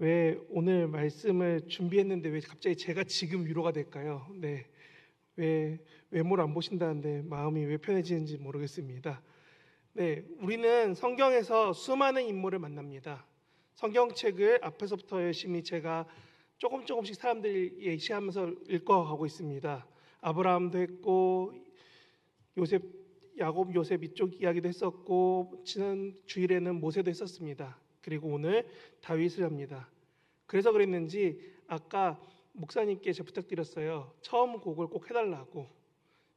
왜 오늘 말씀을 준비했는데 왜 갑자기 제가 지금 위로가 될까요? 네. 왜 외모를 안 보신다는데 마음이 왜 편해지는지 모르겠습니다. 네, 우리는 성경에서 수많은 인물을 만납니다. 성경책을 앞에서부터 열심히 제가 조금 조금씩 사람들이 예시하면서 읽어가고 있습니다. 아브라함도 했고 요셉, 야곱, 요셉 이쪽 이야기도 했었고 지난 주일에는 모세도 했었습니다. 그리고 오늘 다윗을 합니다. 그래서 그랬는지 아까 목사님께 제가 부탁드렸어요. 처음 곡을 꼭 해달라고.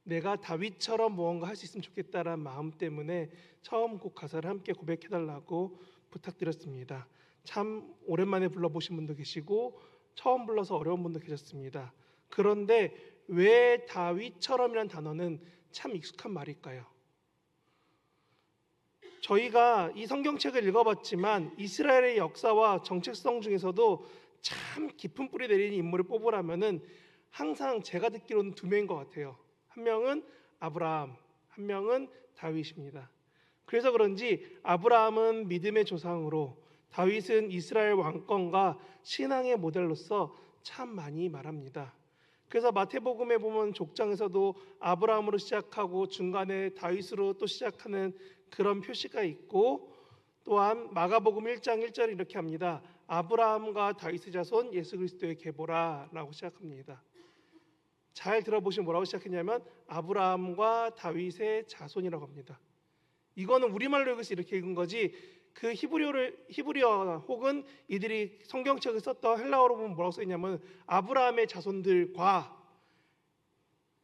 내가 다윗처럼 무언가 할 수 있으면 좋겠다라는 마음 때문에 처음 곡 가사를 함께 고백해달라고 부탁드렸습니다. 참 오랜만에 불러보신 분도 계시고 처음 불러서 어려운 분도 계셨습니다. 그런데 왜 다윗처럼이란 단어는 참 익숙한 말일까요? 저희가 이 성경책을 읽어봤지만 이스라엘의 역사와 정체성 중에서도 참 깊은 뿌리 내리는 인물을 뽑으라면은 항상 제가 듣기로는 두 명인 것 같아요. 한 명은 아브라함, 한 명은 다윗입니다. 그래서 그런지 아브라함은 믿음의 조상으로 다윗은 이스라엘 왕권과 신앙의 모델로서 참 많이 말합니다. 그래서 마태복음에 보면 족장에서도 아브라함으로 시작하고 중간에 다윗으로 또 시작하는 그런 표시가 있고 또한 마가복음 1장 1절 이렇게 합니다. 아브라함과 다윗의 자손 예수 그리스도의 계보라라고 시작합니다. 잘 들어보시면 뭐라고 시작했냐면 아브라함과 다윗의 자손이라고 합니다. 이거는 우리말로 여기서 이렇게 읽은 거지 그 히브리어를 히브리어 혹은 이들이 성경책을 썼던 헬라어로 보면 뭐라고 써 있냐면 아브라함의 자손들과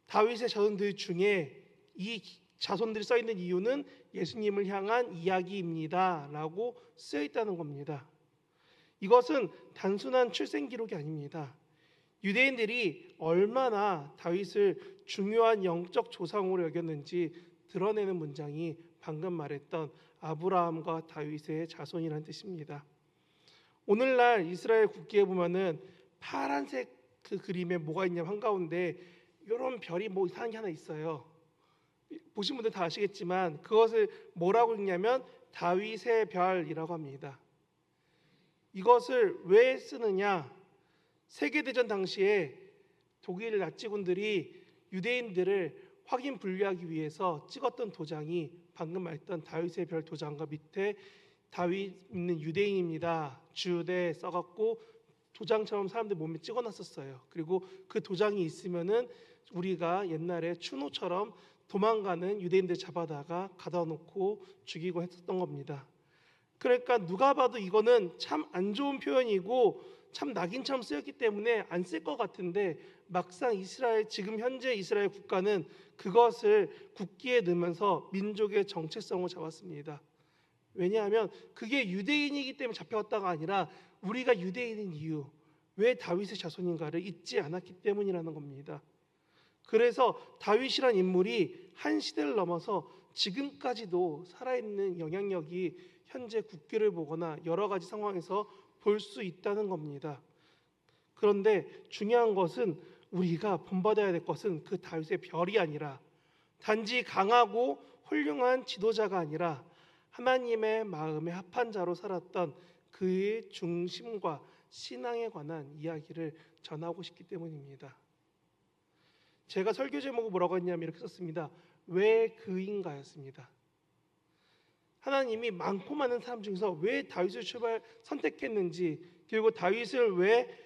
다윗의 자손들 중에 이 자손들이 써 있는 이유는 예수님을 향한 이야기입니다라고 쓰여 있다는 겁니다. 이것은 단순한 출생 기록이 아닙니다. 유대인들이 얼마나 다윗을 중요한 영적 조상으로 여겼는지 드러내는 문장이 방금 말했던 아브라함과 다윗의 자손이라는 뜻입니다. 오늘날 이스라엘 국기에 보면은 파란색 그 그림에 뭐가 있냐면 한가운데 이런 별이 뭐 이상한 게 하나 있어요. 보신 분들 다 아시겠지만 그것을 뭐라고 읽냐면 다윗의 별이라고 합니다. 이것을 왜 쓰느냐? 세계대전 당시에 독일 나치군들이 유대인들을 확인 분류하기 위해서 찍었던 도장이 방금 말했던 다윗의 별 도장과 밑에 다윗 있는 유대인입니다. 주대 써갖고 도장처럼 사람들 몸에 찍어놨었어요. 그리고 그 도장이 있으면은 우리가 옛날에 추노처럼 도망가는 유대인들 잡아다가 가다 놓고 죽이고 했었던 겁니다. 그러니까 누가 봐도 이거는 참 안 좋은 표현이고 참 낙인처럼 쓰였기 때문에 안 쓸 것 같은데 막상 이스라엘 지금 현재 이스라엘 국가는 그것을 국기에 넣으면서 민족의 정체성을 잡았습니다. 왜냐하면 그게 유대인이기 때문에 잡혀왔다가 아니라 우리가 유대인인 이유 왜 다윗의 자손인가를 잊지 않았기 때문이라는 겁니다. 그래서 다윗이란 인물이 한 시대를 넘어서 지금까지도 살아있는 영향력이 현재 국기를 보거나 여러 가지 상황에서 볼 수 있다는 겁니다. 그런데 중요한 것은 우리가 본받아야 될 것은 그 다윗의 별이 아니라 단지 강하고 훌륭한 지도자가 아니라 하나님의 마음에 합한 자로 살았던 그의 중심과 신앙에 관한 이야기를 전하고 싶기 때문입니다. 제가 설교 제목을 뭐라고 했냐면 이렇게 썼습니다. 왜 그인가였습니다. 하나님이 많고 많은 사람 중에서 왜 다윗을 출발 선택했는지 그리고 다윗을 왜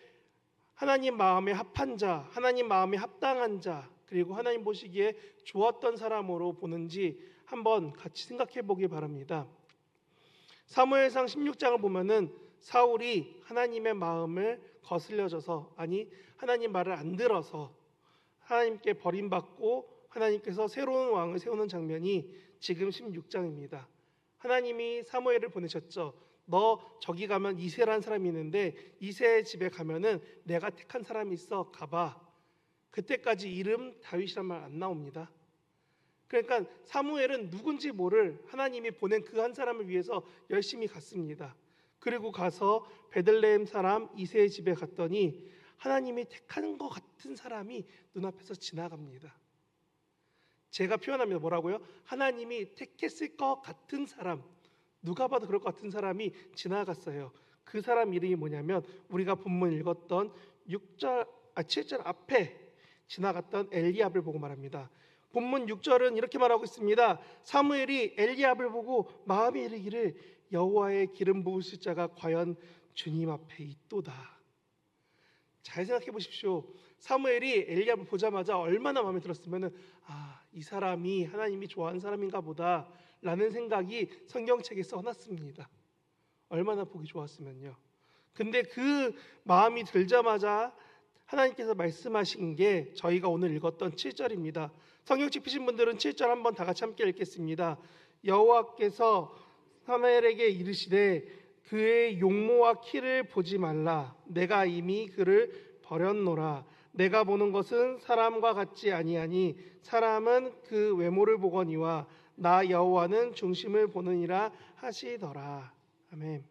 하나님 마음에 합한 자, 하나님 마음에 합당한 자, 그리고 하나님 보시기에 좋았던 사람으로 보는지 한번 같이 생각해 보기 바랍니다. 사무엘상 16장을 보면은 사울이 하나님의 마음을 거슬려져서 아니 하나님 말을 안 들어서 하나님께 버림받고 하나님께서 새로운 왕을 세우는 장면이 지금 16장입니다. 하나님이 사무엘을 보내셨죠. 너 저기 가면 이세라는 사람이 있는데 이세 집에 가면은 내가 택한 사람이 있어 가봐. 그때까지 이름 다윗이란 말 안 나옵니다. 그러니까 사무엘은 누군지 모를 하나님이 보낸 그 한 사람을 위해서 열심히 갔습니다. 그리고 가서 베들레헴 사람 이세의 집에 갔더니 하나님이 택하는 것 같은 사람이 눈앞에서 지나갑니다. 제가 표현합니다. 뭐라고요? 하나님이 택했을 것 같은 사람, 누가 봐도 그럴 것 같은 사람이 지나갔어요. 그 사람 이름이 뭐냐면 우리가 본문 읽었던 6절 아 7절 앞에 지나갔던 엘리압을 보고 말합니다. 본문 6절은 이렇게 말하고 있습니다. 사무엘이 엘리압을 보고 마음에 이르기를 여호와의 기름 부으실 자가 과연 주님 앞에 있도다. 잘 생각해 보십시오. 사무엘이 엘리압을 보자마자 얼마나 마음에 들었으면은 아, 이 사람이 하나님이 좋아하는 사람인가 보다라는 생각이 성경책에 써놨습니다. 얼마나 보기 좋았으면요. 근데 그 마음이 들자마자 하나님께서 말씀하신 게 저희가 오늘 읽었던 7절입니다. 성경책 피신 분들은 7절 한번 다 같이 함께 읽겠습니다. 여호와께서 사무엘에게 이르시되 그의 용모와 키를 보지 말라 내가 이미 그를 버렸노라 내가 보는 것은 사람과 같지 아니하니 사람은 그 외모를 보거니와 나 여호와는 중심을 보느니라 하시더라 아멘.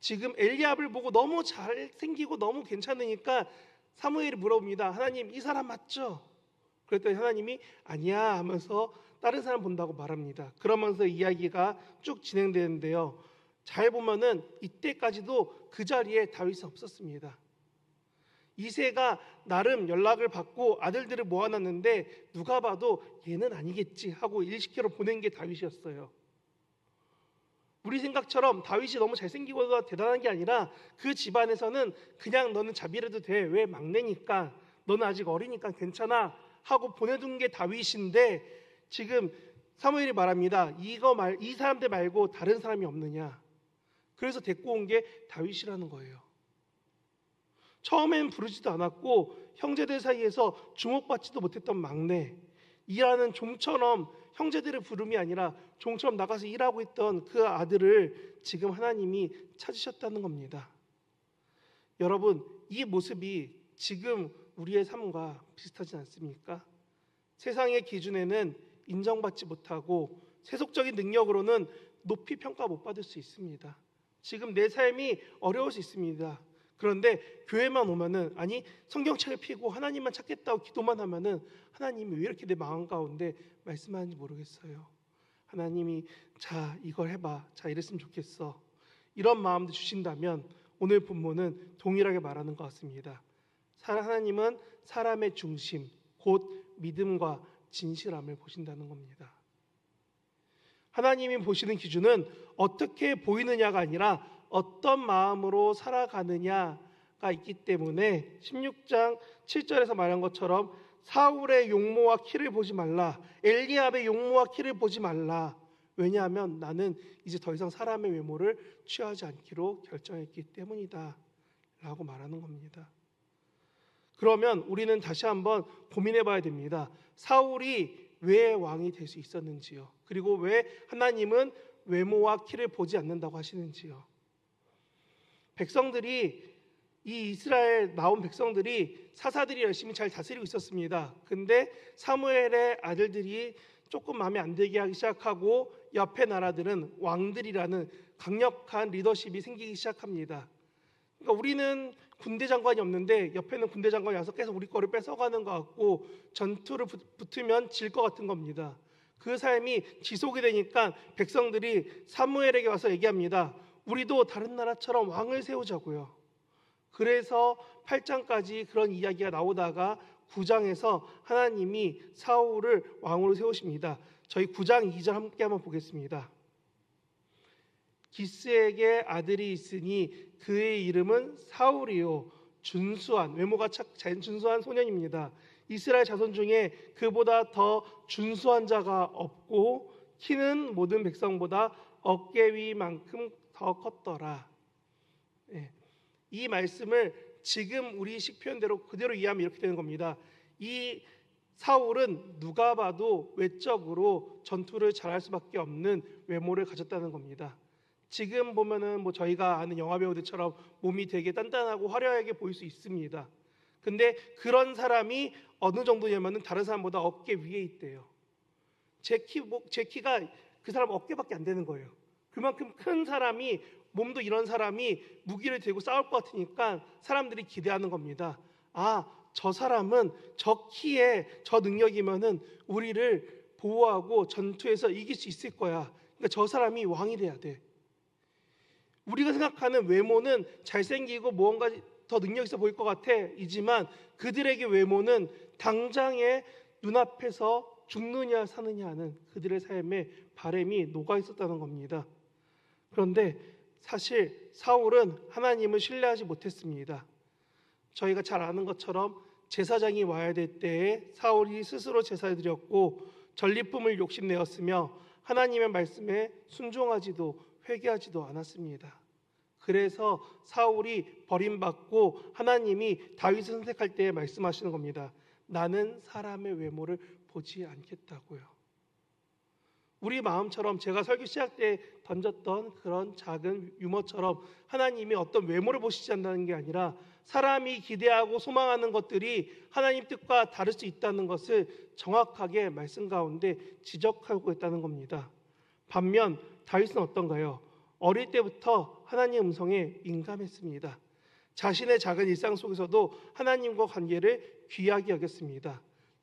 지금 엘리압을 보고 너무 잘 생기고 너무 괜찮으니까 사무엘이 물어봅니다. 하나님 이 사람 맞죠? 그랬더니 하나님이 아니야 하면서 다른 사람 본다고 말합니다. 그러면서 이야기가 쭉 진행되는데요. 잘 보면은 이때까지도 그 자리에 다윗이 없었습니다. 이세가 나름 연락을 받고 아들들을 모아놨는데 누가 봐도 얘는 아니겠지 하고 일시키로 보낸 게 다윗이었어요. 우리 생각처럼 다윗이 너무 잘생기고 대단한 게 아니라 그 집안에서는 그냥 너는 자비라도 돼. 왜 막내니까 너는 아직 어리니까 괜찮아 하고 보내둔 게 다윗인데 지금 사무엘이 말합니다. 이거 말 이 사람들 말고 다른 사람이 없느냐. 그래서 데리고 온 게 다윗이라는 거예요. 처음엔 부르지도 않았고 형제들 사이에서 주목받지도 못했던 막내 일하는 종처럼 형제들의 부름이 아니라 종처럼 나가서 일하고 있던 그 아들을 지금 하나님이 찾으셨다는 겁니다. 여러분 이 모습이 지금 우리의 삶과 비슷하지 않습니까? 세상의 기준에는 인정받지 못하고 세속적인 능력으로는 높이 평가 못 받을 수 있습니다. 지금 내 삶이 어려울 수 있습니다. 그런데 교회만 오면은 아니 성경책을 피고 하나님만 찾겠다고 기도만 하면은 하나님이 왜 이렇게 내 마음 가운데 말씀하는지 모르겠어요. 하나님이 자 이걸 해봐 자 이랬으면 좋겠어 이런 마음도 주신다면 오늘 본문은 동일하게 말하는 것 같습니다. 사- 하나님은 사람의 중심 곧 믿음과 진실함을 보신다는 겁니다. 하나님이 보시는 기준은 어떻게 보이느냐가 아니라 어떤 마음으로 살아가느냐가 있기 때문에 16장 7절에서 말한 것처럼 사울의 용모와 키를 보지 말라. 엘리압의 용모와 키를 보지 말라. 왜냐하면 나는 이제 더 이상 사람의 외모를 취하지 않기로 결정했기 때문이다. 라고 말하는 겁니다. 그러면 우리는 다시 한번 고민해 봐야 됩니다. 사울이 왜 왕이 될 수 있었는지요. 그리고 왜 하나님은 외모와 키를 보지 않는다고 하시는지요. 백성들이 이 이스라엘 나온 백성들이 사사들이 열심히 잘 다스리고 있었습니다. 근데 사무엘의 아들들이 조금 마음에 안 들게 하기 시작하고 옆에 나라들은 왕들이라는 강력한 리더십이 생기기 시작합니다. 그러니까 우리는 군대 장관이 없는데 옆에는 군대 장관이 와서 계속 우리 거를 뺏어가는 것 같고 전투를 붙- 붙으면 질 것 같은 겁니다. 그 삶이 지속이 되니까 백성들이 사무엘에게 와서 얘기합니다. 우리도 다른 나라처럼 왕을 세우자고요. 그래서 8장까지 그런 이야기가 나오다가 9장에서 하나님이 사울을 왕으로 세우십니다. 저희 9장 2절 함께 한번 보겠습니다. 기스에게 아들이 있으니 그의 이름은 사울이요 준수한 외모가 착잘 준수한 소년입니다. 이스라엘 자손 중에 그보다 더 준수한 자가 없고 키는 모든 백성보다 어깨 위만큼 더 컸더라. 예. 이 말씀을 지금 우리 식 표현대로 그대로 이해하면 이렇게 되는 겁니다. 이 사울은 누가 봐도 외적으로 전투를 잘할 수밖에 없는 외모를 가졌다는 겁니다. 지금 보면은 뭐 저희가 아는 영화 배우들처럼 몸이 되게 단단하고 화려하게 보일 수 있습니다. 근데 그런 사람이 어느 정도냐면은 다른 사람보다 어깨 위에 있대요. 제 키, 뭐, 제 키가 그 사람 어깨밖에 안 되는 거예요. 그만큼 큰 사람이 몸도 이런 사람이 무기를 들고 싸울 것 같으니까 사람들이 기대하는 겁니다. 아, 저 사람은 저 키에 저 능력이면은 우리를 보호하고 전투에서 이길 수 있을 거야. 그러니까 저 사람이 왕이 돼야 돼. 우리가 생각하는 외모는 잘생기고 무언가 더 능력 있어 보일 것 같아. 이지만 그들에게 외모는 당장에 눈앞에서 죽느냐 사느냐 하는 그들의 삶에 바램이 녹아 있었다는 겁니다. 그런데 사실 사울은 하나님을 신뢰하지 못했습니다. 저희가 잘 아는 것처럼 제사장이 와야 될 때에 사울이 스스로 제사를 드렸고 전리품을 욕심내었으며 하나님의 말씀에 순종하지도 회개하지도 않았습니다. 그래서 사울이 버림받고 하나님이 다윗을 선택할 때 말씀하시는 겁니다. 나는 사람의 외모를 보지 않겠다고요. 우리 마음처럼 제가 설교 시작 때 던졌던 그런 작은 유머처럼 하나님이 어떤 외모를 보시지 않는다는 게 아니라 사람이 기대하고 소망하는 것들이 하나님 뜻과 다를 수 있다는 것을 정확하게 말씀 가운데 지적하고 있다는 겁니다. 반면 다윗은 어떤가요? 어릴 때부터 하나님 음성에 민감했습니다. 자신의 작은 일상 속에서도 하나님과 관계를 귀하게 여겼습니다.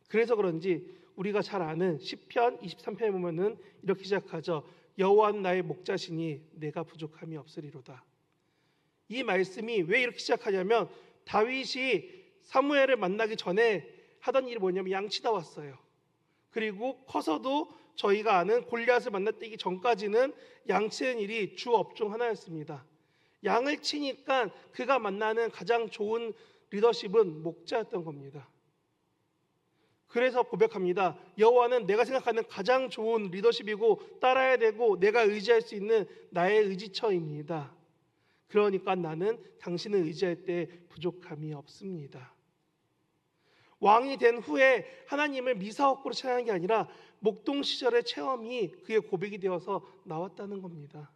그래서 그런지 우리가 잘 아는 시편 23편에 보면은 이렇게 시작하죠. 여호와는 나의 목자시니 내가 부족함이 없으리로다. 이 말씀이 왜 이렇게 시작하냐면 다윗이 사무엘을 만나기 전에 하던 일이 뭐냐면 양치다 왔어요. 그리고 커서도 저희가 아는 골리앗을 만났기 전까지는 양 치는 일이 주 업종 하나였습니다. 양을 치니까 그가 만나는 가장 좋은 리더십은 목자였던 겁니다. 그래서 고백합니다. 여호와는 내가 생각하는 가장 좋은 리더십이고 따라야 되고 내가 의지할 수 있는 나의 의지처입니다. 그러니까 나는 당신을 의지할 때 부족함이 없습니다. 왕이 된 후에 하나님을 미사업구로 찬양한 게 아니라 목동 시절의 체험이 그의 고백이 되어서 나왔다는 겁니다.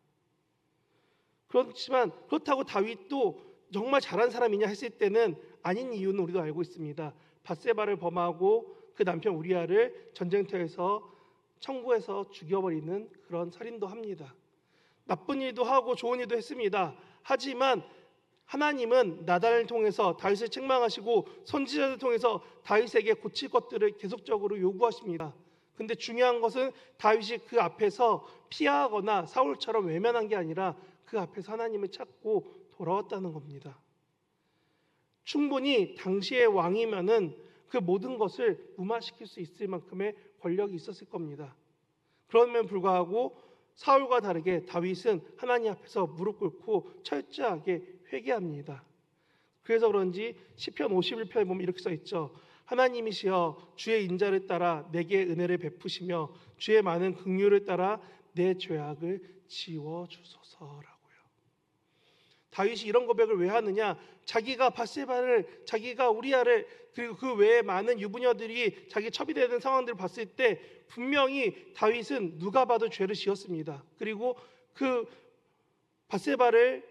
그렇지만 그렇다고 다윗도 정말 잘한 사람이냐 했을 때는 아닌 이유는 우리도 알고 있습니다. 바세바를 범하고 그 남편 우리아를 전쟁터에서 청구해서 죽여버리는 그런 살인도 합니다. 나쁜 일도 하고 좋은 일도 했습니다. 하지만 하나님은 나단을 통해서 다윗을 책망하시고 선지자를 통해서 다윗에게 고칠 것들을 계속적으로 요구하십니다. 근데 중요한 것은 다윗이 그 앞에서 피하거나 사울처럼 외면한 게 아니라 그 앞에서 하나님을 찾고 돌아왔다는 겁니다. 충분히 당시의 왕이면은 그 모든 것을 무마시킬 수 있을 만큼의 권력이 있었을 겁니다. 그럼에도 불구하고 사울과 다르게 다윗은 하나님 앞에서 무릎 꿇고 철저하게 회개합니다. 그래서 그런지 시편 51편에 보면 이렇게 써 있죠. 하나님이시여 주의 인자를 따라 내게 은혜를 베푸시며 주의 많은 긍휼을 따라 내 죄악을 지워 주소서라고요. 다윗이 이런 고백을 왜 하느냐? 자기가 바세바를 자기가 우리아를 그리고 그 외에 많은 유부녀들이 자기 첩이되는 상황들을 봤을 때 분명히 다윗은 누가 봐도 죄를 지었습니다. 그리고 그 바세바를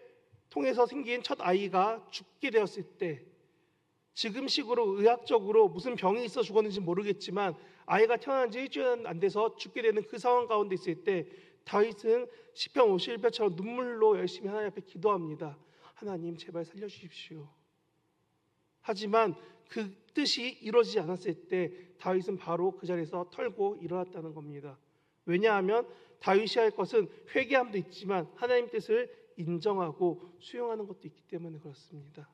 통해서 생긴 첫 아이가 죽게 되었을 때 지금식으로 의학적으로 무슨 병이 있어 죽었는지 모르겠지만 아이가 태어난 지 일주일 안 돼서 죽게 되는 그 상황 가운데 있을 때 다윗은 시편 51편처럼 눈물로 열심히 하나님 앞에 기도합니다. 하나님 제발 살려주십시오. 하지만 그 뜻이 이루어지지 않았을 때 다윗은 바로 그 자리에서 털고 일어났다는 겁니다. 왜냐하면 다윗이 할 것은 회개함도 있지만 하나님 뜻을 인정하고 수용하는 것도 있기 때문에 그렇습니다.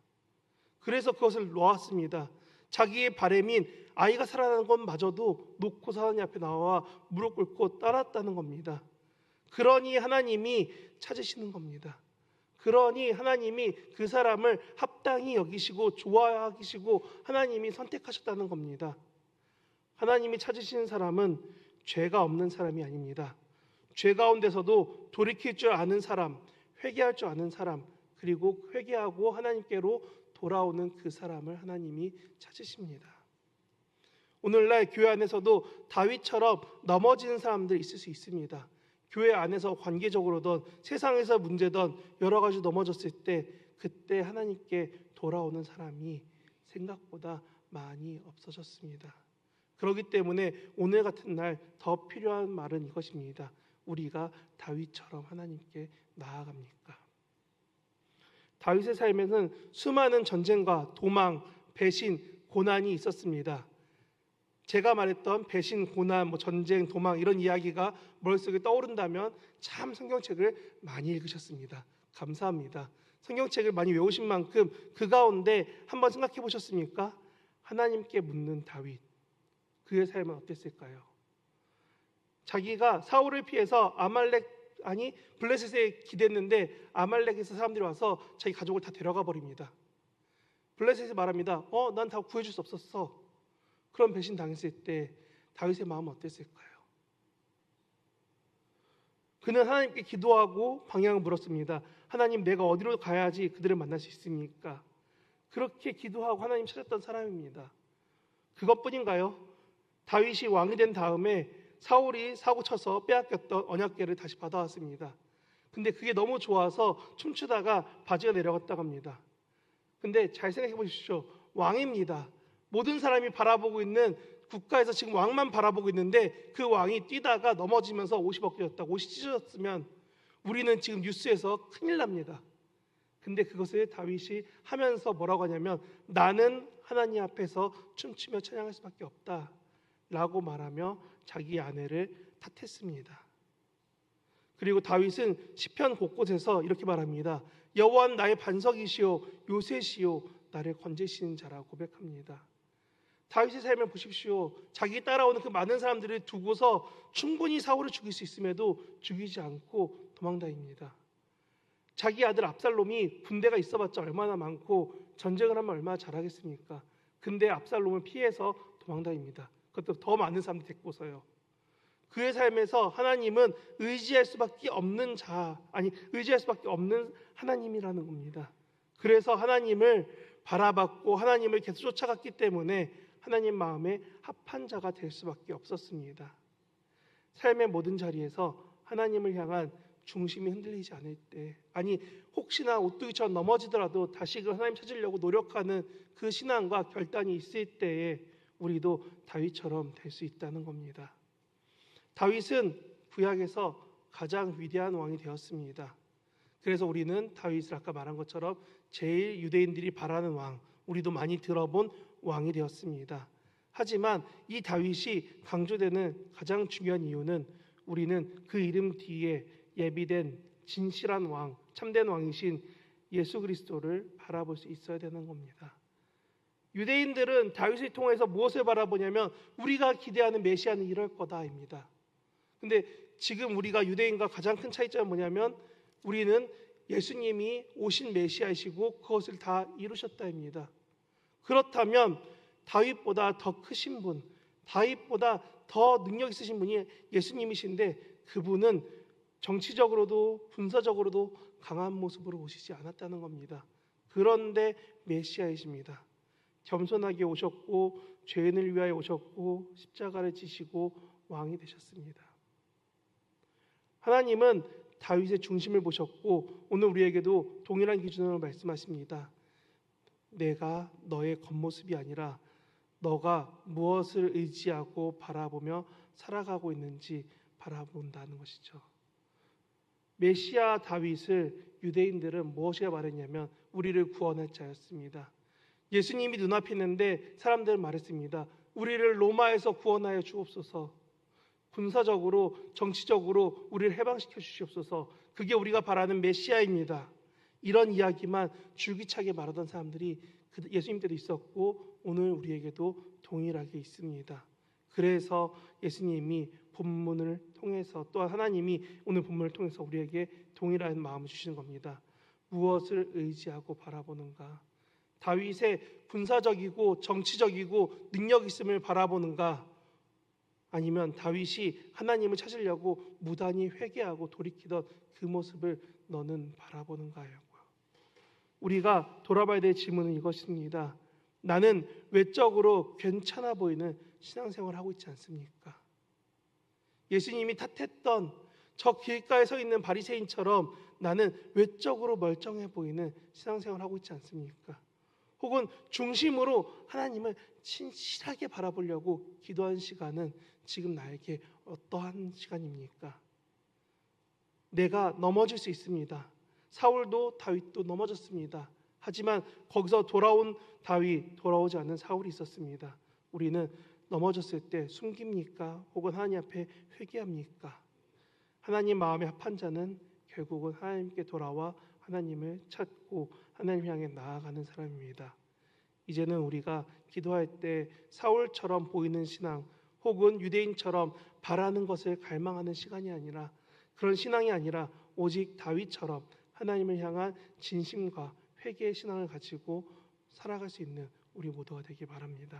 그래서 그것을 놓았습니다. 자기의 바램인 아이가 살아나는 것마저도 놓고 하나님 앞에 나와 무릎 꿇고 따랐다는 겁니다. 그러니 하나님이 찾으시는 겁니다. 그러니 하나님이 그 사람을 합당히 여기시고 좋아하시고 하나님이 선택하셨다는 겁니다. 하나님이 찾으시는 사람은 죄가 없는 사람이 아닙니다. 죄 가운데서도 돌이킬 줄 아는 사람, 회개할 줄 아는 사람, 그리고 회개하고 하나님께로 돌아오는 그 사람을 하나님이 찾으십니다. 오늘날 교회 안에서도 다윗처럼 넘어지는 사람들이 있을 수 있습니다. 교회 안에서 관계적으로든 세상에서 문제든 여러 가지 넘어졌을 때 그때 하나님께 돌아오는 사람이 생각보다 많이 없어졌습니다. 그렇기 때문에 오늘 같은 날 더 필요한 말은 이것입니다. 우리가 다윗처럼 하나님께 나아갑니까? 다윗의 삶에는 수많은 전쟁과 도망, 배신, 고난이 있었습니다. 제가 말했던 배신, 고난, 뭐 전쟁, 도망 이런 이야기가 머릿속에 떠오른다면 참 성경책을 많이 읽으셨습니다. 감사합니다. 성경책을 많이 외우신 만큼 그 가운데 한번 생각해 보셨습니까? 하나님께 묻는 다윗 그의 삶은 어땠을까요? 자기가 사울을 피해서 아말렉 아니 블레셋에 기댔는데 아말렉에서 사람들이 와서 자기 가족을 다 데려가 버립니다. 블레셋이 말합니다. 어, 난 다 구해줄 수 없었어. 그런 배신 당했을 때 다윗의 마음은 어땠을까요? 그는 하나님께 기도하고 방향을 물었습니다. 하나님, 내가 어디로 가야지 그들을 만날 수 있습니까? 그렇게 기도하고 하나님 찾았던 사람입니다. 그것뿐인가요? 다윗이 왕이 된 다음에 사울이 사고 쳐서 빼앗겼던 언약궤를 다시 받아왔습니다. 근데 그게 너무 좋아서 춤추다가 바지가 내려갔다고 합니다. 근데 잘 생각해 보십시오. 왕입니다. 모든 사람이 바라보고 있는 국가에서 지금 왕만 바라보고 있는데 그 왕이 뛰다가 넘어지면서 옷이 벗겨졌다고 옷이 찢어졌으면 우리는 지금 뉴스에서 큰일 납니다. 근데 그것을 다윗이 하면서 뭐라고 하냐면 나는 하나님 앞에서 춤추며 찬양할 수밖에 없다. 라고 말하며 자기 아내를 탓했습니다. 그리고 다윗은 시편 곳곳에서 이렇게 말합니다. 여호와는 나의 반석이시요 요새시요 나를 건지시는 자라고 고백합니다. 다윗의 삶을 보십시오. 자기 따라오는 그 많은 사람들을 두고서 충분히 사울을 죽일 수 있음에도 죽이지 않고 도망다닙니다. 자기 아들 압살롬이 군대가 있어봤자 얼마나 많고 전쟁을 하면 얼마나 잘하겠습니까? 근데 압살롬을 피해서 도망다닙니다. 그것도 더 많은 사람들 데리고서요. 그의 삶에서 하나님은 의지할 수밖에 없는 자, 아니 의지할 수밖에 없는 하나님이라는 겁니다. 그래서 하나님을 바라봤고 하나님을 계속 쫓아갔기 때문에 하나님 마음에 합한 자가 될 수밖에 없었습니다. 삶의 모든 자리에서 하나님을 향한 중심이 흔들리지 않을 때, 아니 혹시나 오뚜기처럼 넘어지더라도 다시 그 하나님 찾으려고 노력하는 그 신앙과 결단이 있을 때에 우리도 다윗처럼 될 수 있다는 겁니다. 다윗은 구약에서 가장 위대한 왕이 되었습니다. 그래서 우리는 다윗을 아까 말한 것처럼 제일 유대인들이 바라는 왕, 우리도 많이 들어본 왕이 되었습니다. 하지만 이 다윗이 강조되는 가장 중요한 이유는 우리는 그 이름 뒤에 예비된 진실한 왕, 참된 왕이신 예수 그리스도를 바라볼 수 있어야 되는 겁니다. 유대인들은 다윗을 통해서 무엇을 바라보냐면 우리가 기대하는 메시아는 이럴 거다입니다. 근데 지금 우리가 유대인과 가장 큰 차이점은 뭐냐면 우리는 예수님이 오신 메시아이시고 그것을 다 이루셨다입니다. 그렇다면 다윗보다 더 크신 분, 다윗보다 더 능력 있으신 분이 예수님이신데 그분은 정치적으로도 군사적으로도 강한 모습으로 오시지 않았다는 겁니다. 그런데 메시아이십니다. 겸손하게 오셨고 죄인을 위하여 오셨고 십자가를 지시고 왕이 되셨습니다. 하나님은 다윗의 중심을 보셨고 오늘 우리에게도 동일한 기준으로 말씀하십니다. 내가 너의 겉모습이 아니라 너가 무엇을 의지하고 바라보며 살아가고 있는지 바라본다는 것이죠. 메시아 다윗을 유대인들은 무엇이라 말했냐면 우리를 구원할 자였습니다. 예수님이 눈앞에 있는데 사람들은 말했습니다. 우리를 로마에서 구원하여 주옵소서. 군사적으로 정치적으로 우리를 해방시켜 주시옵소서. 그게 우리가 바라는 메시아입니다. 이런 이야기만 줄기차게 말하던 사람들이 그 예수님 때도 있었고 오늘 우리에게도 동일하게 있습니다. 그래서 예수님이 본문을 통해서 또 하나님이 오늘 본문을 통해서 우리에게 동일한 마음을 주시는 겁니다. 무엇을 의지하고 바라보는가? 다윗의 군사적이고 정치적이고 능력 있음을 바라보는가? 아니면 다윗이 하나님을 찾으려고 무단히 회개하고 돌이키던 그 모습을 너는 바라보는가요? 우리가 돌아봐야 될 질문은 이것입니다. 나는 외적으로 괜찮아 보이는 신앙생활을 하고 있지 않습니까? 예수님이 탓했던 저 길가에 서 있는 바리새인처럼 나는 외적으로 멀쩡해 보이는 신앙생활을 하고 있지 않습니까? 혹은 중심으로 하나님을 진실하게 바라보려고 기도한 시간은 지금 나에게 어떠한 시간입니까? 내가 넘어질 수 있습니다. 사울도 다윗도 넘어졌습니다. 하지만 거기서 돌아온 다윗, 돌아오지 않는 사울이 있었습니다. 우리는 넘어졌을 때 숨깁니까? 혹은 하나님 앞에 회개합니까? 하나님 마음에 합한 자는 결국은 하나님께 돌아와 하나님을 찾고 하나님 향해 나아가는 사람입니다. 이제는 우리가 기도할 때 사울처럼 보이는 신앙 혹은 유대인처럼 바라는 것을 갈망하는 시간이 아니라 그런 신앙이 아니라 오직 다윗처럼 하나님을 향한 진심과 회개의 신앙을 가지고 살아갈 수 있는 우리 모두가 되길 바랍니다.